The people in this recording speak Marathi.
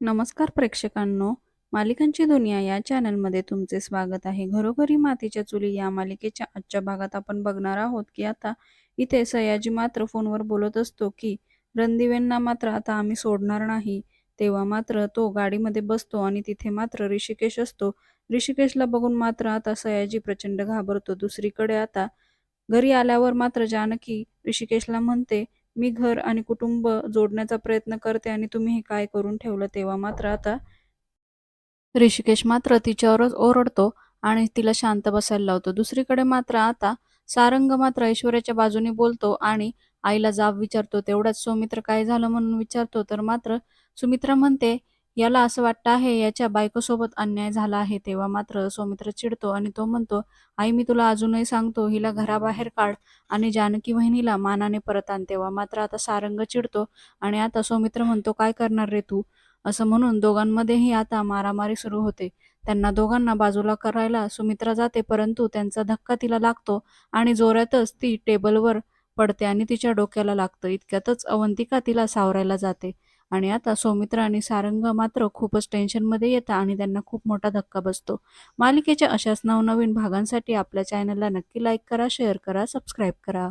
नमस्कार प्रेक्षकांनो मालिकांची दुनिया या चॅनलमध्ये तुमचे स्वागत आहे. घरोघरी मातीच्या चुली या मालिकेच्या आजच्या भागात आपण बघणार आहोत की आता इथे सयाजी मात्र फोनवर बोलत असतो की रणदिवेंना मात्र आता आम्ही सोडणार नाही. तेव्हा मात्र तो गाडीमध्ये बसतो आणि तिथे मात्र ऋषिकेश असतो. ऋषिकेशला बघून मात्र आता सयाजी प्रचंड घाबरतो. दुसरीकडे आता घरी आल्यावर मात्र जानकी ऋषिकेशला म्हणते मी घर आणि कुटुंब जोडण्याचा प्रयत्न करते आणि तुम्ही हे काय करून ठेवलं तेव्हा मात्र आता ऋषिकेश मात्र तिच्यावरच ओरडतो आणि तिला शांत बसायला लावतो. दुसरीकडे मात्र आता सारंग मात्र ऐश्वर्याच्या बाजूने बोलतो आणि आईला जाब विचारतो तेवढ्याच सौमित्र काय झालं? म्हणून विचारतो. तर मात्र सुमित्रा म्हणते याला असं वाटतं आहे याच्या बायकोसोबत अन्याय झाला आहे तेव्हा मात्र सौमित्र चिडतो आणि तो म्हणतो आई मी तुला अजूनही सांगतो हिला घराबाहेर काढ आणि जानकी वहिनीला मानाने परत आण. तेव्हा मात्र आता सारंग चिडतो आणि आता सौमित्र म्हणतो काय करणार रे तू? असं म्हणून दोघांमध्येही आता मारामारी सुरू होते. त्यांना दोघांना बाजूला करायला सुमित्रा जाते परंतु त्यांचा धक्का तिला लागतो आणि जोरातच ती टेबलवर पडते आणि तिच्या डोक्याला लागतं. इतक्यातच अवंतिका तिला सावरायला जाते. आणि आता सौमित्र आणि सारंग मात्र खूपच टेन्शनमध्ये येतात आणि त्यांना खूप मोठा धक्का बसतो. मालिकेच्या अशाच नवनवीन भागांसाठी आपल्या चॅनलला नक्की लाईक करा शेअर करा सबस्क्राईब करा.